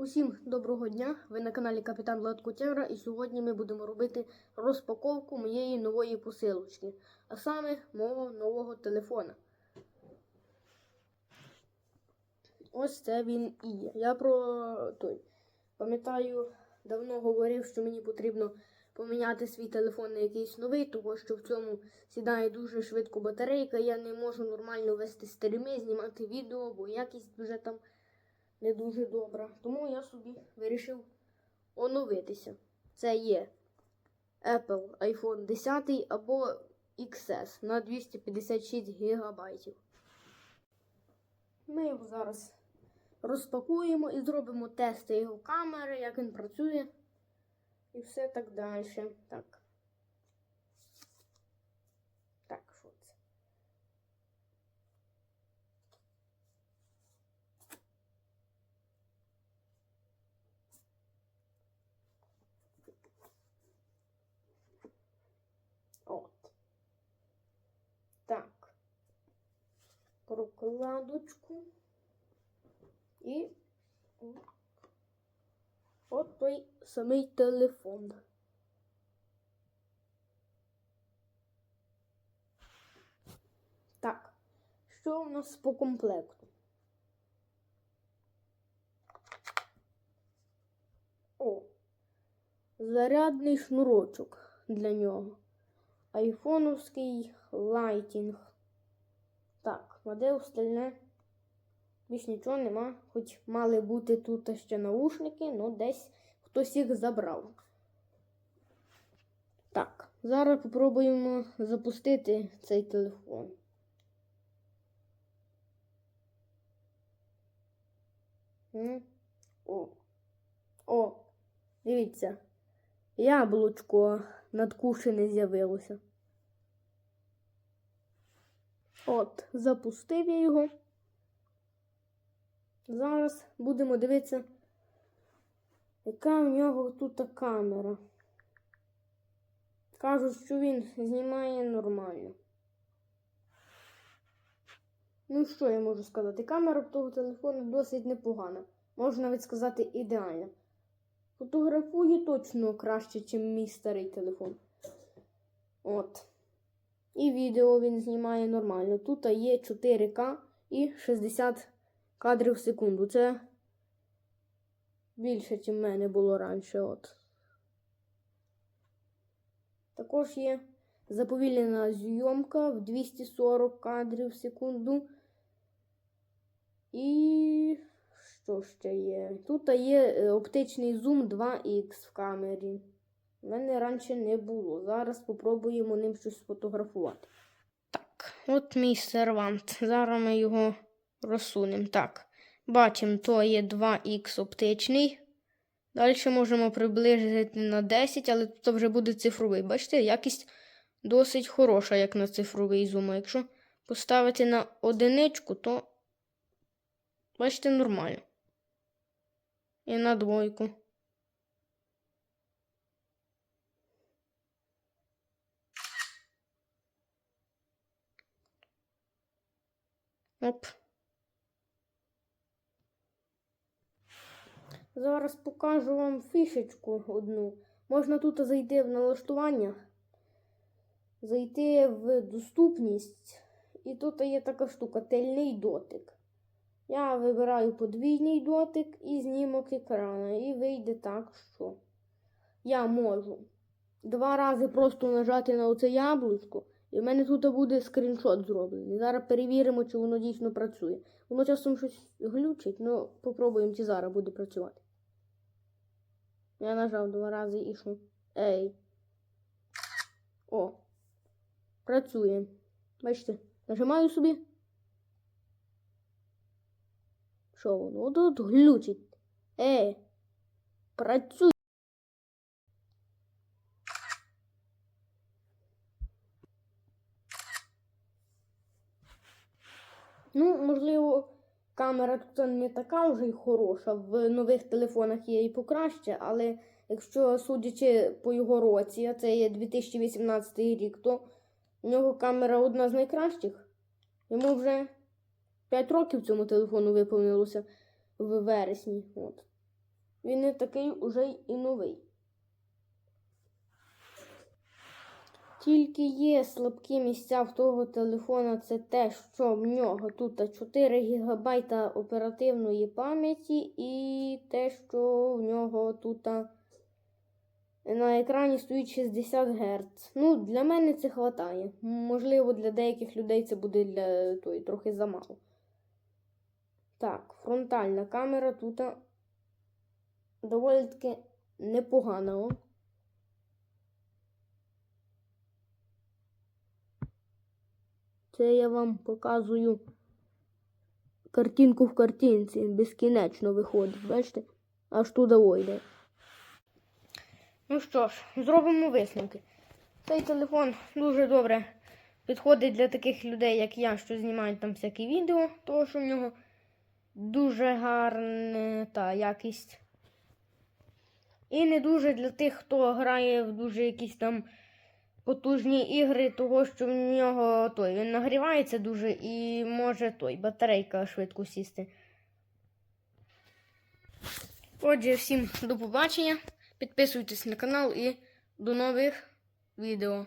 Усім доброго дня! Ви на каналі Капітан Влад Кутєвра і сьогодні ми будемо робити розпаковку моєї нової посилочки, а саме мого нового телефона. Ось це він і є. Я про той пам'ятаю, давно говорив, що мені потрібно поміняти свій телефон на якийсь новий, тому що в цьому сідає дуже швидко батарейка. Я не можу нормально вести стріми, знімати відео, бо якість вже там не дуже добра. Тому я собі вирішив оновитися. Це є Apple iPhone 10 або XS на 256 ГБ. Ми його зараз розпакуємо і зробимо тести його камери, як він працює. І все так далі. Так що це? От. Так. Прокладочку. І от той самий телефон. Так, що у нас по комплекту? О, зарядний шнурочок для нього. Айфоновський лайтінг. Так, а де остальне? Більш нічого нема, хоч мали бути тут ще наушники, але десь хтось їх забрав. Так, зараз спробуємо запустити цей телефон. О, О, дивіться, яблучко надкушене з'явилося. От, запустив я його. Зараз будемо дивитися, яка в нього тут камера. Кажуть, що він знімає нормально. Ну, що я можу сказати? Камера в того телефону досить непогана. Можна навіть сказати ідеальна. Фотографує точно краще, ніж мій старий телефон. От. І відео він знімає нормально. Тут є 4К і 60 кадрів в секунду. Це більше, ніж в мене було раніше. От. Також є заповільнена зйомка в 240 кадрів в секунду. І що ще є? Тут є е, оптичний зум 2х в камері. У мене раніше не було. Зараз спробуємо ним щось сфотографувати. Так, от мій сервант. Зараз ми його розсунемо. Так, бачимо, то є 2х оптичний. Далі можемо приблизити на 10, але тут вже буде цифровий. Бачите, якість досить хороша, як на цифровий зум. Якщо поставити на одиничку, то бачите, нормально. І на двойку. Оп. Зараз покажу вам фішечку одну. Можна тут зайти в налаштування, зайти в доступність. І тут є така штука тельний дотик. Я вибираю подвійний дотик і знімок екрана. І вийде так, що я можу два рази просто нажати на оце яблучко. І в мене тут буде скріншот зроблений. Зараз перевіримо, чи воно дійсно працює. Воно часом щось глючить, ну попробуємо, чи зараз буде працювати. Я нажав два рази і що? Ей. О. Працює. Бачите, нажимаю собі. Що воно тут глючить? Ей. Працює. Ну, можливо, камера тут не така вже й хороша. В нових телефонах є і покраще, але якщо судячи по його році, а це є 2018 рік, то в нього камера одна з найкращих. Йому вже 5 років цьому телефону виповнилося в вересні. От. він не такий уже й і новий. Тільки є слабкі місця в того телефона, це те, що в нього тут 4 ГБ оперативної пам'яті, і те, що в нього тут на екрані стоїть 60 Гц. Ну, для мене це хватає. Можливо, для деяких людей це буде для той, трохи замало. Так, фронтальна камера тут доволі таки непогана. Це я вам показую картинку в картинці. Безкінечно виходить, бачите? Аж туди вийде. Ну що ж, зробимо висновки. Цей телефон дуже добре підходить для таких людей, як я, що знімають там всякі відео, тому що в нього дуже гарна та якість. І не дуже для тих, хто грає в дуже якісь там потужні ігри, того що в нього той він нагрівається дуже і може той батарейка швидко сісти. Отже, всім до побачення. Підписуйтесь на канал і до нових відео.